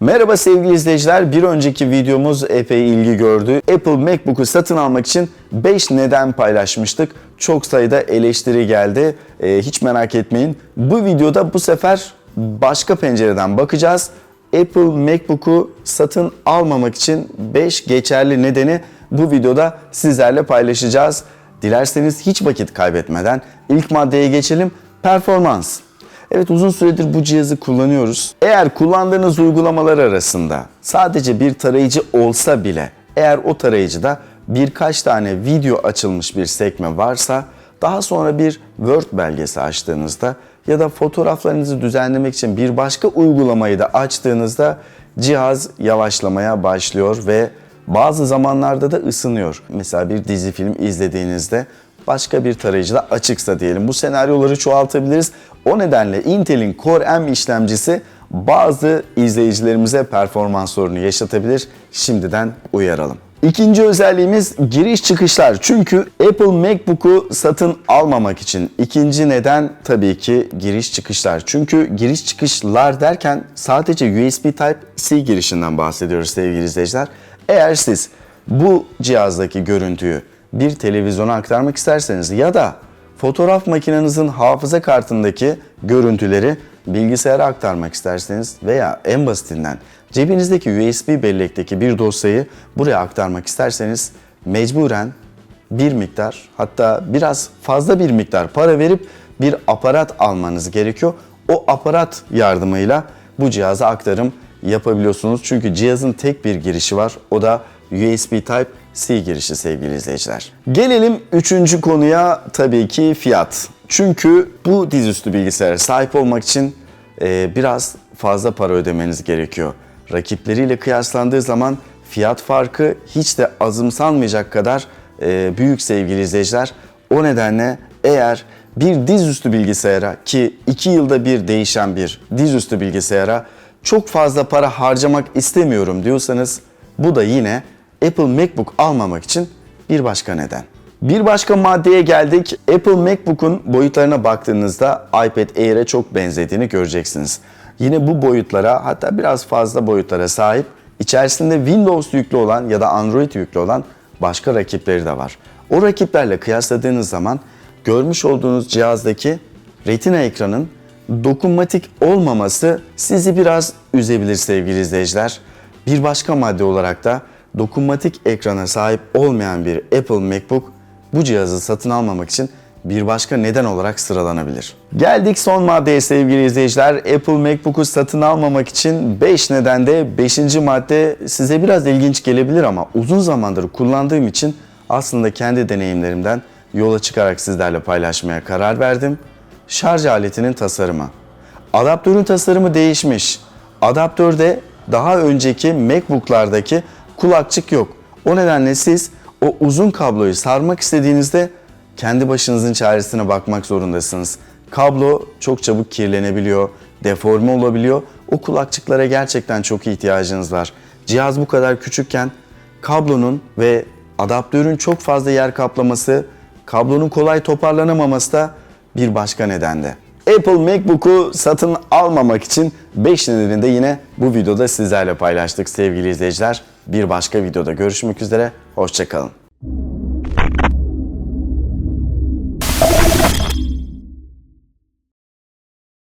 Merhaba sevgili izleyiciler. Bir önceki videomuz epey ilgi gördü. Apple MacBook'u satın almak için 5 neden paylaşmıştık. Çok sayıda eleştiri geldi. Ee, hiç merak etmeyin. Bu videoda bu sefer başka pencereden bakacağız. Apple MacBook'u satın almamak için 5 geçerli nedeni bu videoda sizlerle paylaşacağız. Dilerseniz hiç vakit kaybetmeden ilk maddeye geçelim. Performans. Evet uzun süredir bu cihazı kullanıyoruz. Eğer kullandığınız uygulamalar arasında sadece bir tarayıcı olsa bile eğer o tarayıcıda birkaç tane video açılmış bir sekme varsa daha sonra bir Word belgesi açtığınızda ya da fotoğraflarınızı düzenlemek için bir başka uygulamayı da açtığınızda cihaz yavaşlamaya başlıyor ve bazı zamanlarda da ısınıyor. Mesela bir dizi film izlediğinizde başka bir tarayıcıda açıksa diyelim. Bu senaryoları çoğaltabiliriz. O nedenle Intel'in Core M işlemcisi bazı izleyicilerimize performans sorunu yaşatabilir. Şimdiden uyaralım. İkinci özelliğimiz giriş çıkışlar. Çünkü Apple MacBook'u satın almamak için ikinci neden tabii ki giriş çıkışlar. Çünkü giriş çıkışlar derken sadece USB Type-C girişinden bahsediyoruz sevgili izleyiciler. Eğer siz bu cihazdaki görüntüyü bir televizyona aktarmak isterseniz ya da fotoğraf makinenizin hafıza kartındaki görüntüleri bilgisayara aktarmak isterseniz veya en basitinden cebinizdeki USB bellekteki bir dosyayı buraya aktarmak isterseniz mecburen bir miktar hatta biraz fazla bir miktar para verip bir aparat almanız gerekiyor. O aparat yardımıyla bu cihaza aktarım yapabiliyorsunuz. Çünkü cihazın tek bir girişi var. O da USB Type-C girişi sevgili izleyiciler. Gelelim üçüncü konuya tabii ki fiyat. Çünkü bu dizüstü bilgisayara sahip olmak için e, biraz fazla para ödemeniz gerekiyor. Rakipleriyle kıyaslandığı zaman fiyat farkı hiç de azımsanmayacak kadar e, büyük sevgili izleyiciler. O nedenle eğer bir dizüstü bilgisayara ki 2 yılda bir değişen bir dizüstü bilgisayara çok fazla para harcamak istemiyorum diyorsanız bu da yine Apple MacBook almamak için bir başka neden. Bir başka maddeye geldik. Apple MacBook'un boyutlarına baktığınızda iPad Air'e çok benzediğini göreceksiniz. Yine bu boyutlara hatta biraz fazla boyutlara sahip içerisinde Windows yüklü olan ya da Android yüklü olan başka rakipleri de var. O rakiplerle kıyasladığınız zaman görmüş olduğunuz cihazdaki Retina ekranın dokunmatik olmaması sizi biraz üzebilir sevgili izleyiciler. Bir başka madde olarak da dokunmatik ekrana sahip olmayan bir Apple MacBook bu cihazı satın almamak için bir başka neden olarak sıralanabilir. Geldik son maddeye sevgili izleyiciler. Apple MacBook'u satın almamak için 5 nedende 5. madde size biraz ilginç gelebilir ama uzun zamandır kullandığım için aslında kendi deneyimlerimden yola çıkarak sizlerle paylaşmaya karar verdim. Şarj aletinin tasarımı. Adaptörün tasarımı değişmiş. Adaptörde daha önceki MacBook'lardaki kulakçık yok. O nedenle siz o uzun kabloyu sarmak istediğinizde kendi başınızın çaresine bakmak zorundasınız. Kablo çok çabuk kirlenebiliyor, deforme olabiliyor. O kulakçıklara gerçekten çok ihtiyacınız var. Cihaz bu kadar küçükken kablonun ve adaptörün çok fazla yer kaplaması, kablonun kolay toparlanamaması da bir başka nedende. Apple MacBook'u satın almamak için 5 nedenini de yine bu videoda sizlerle paylaştık sevgili izleyiciler. Bir başka videoda görüşmek üzere, hoşçakalın.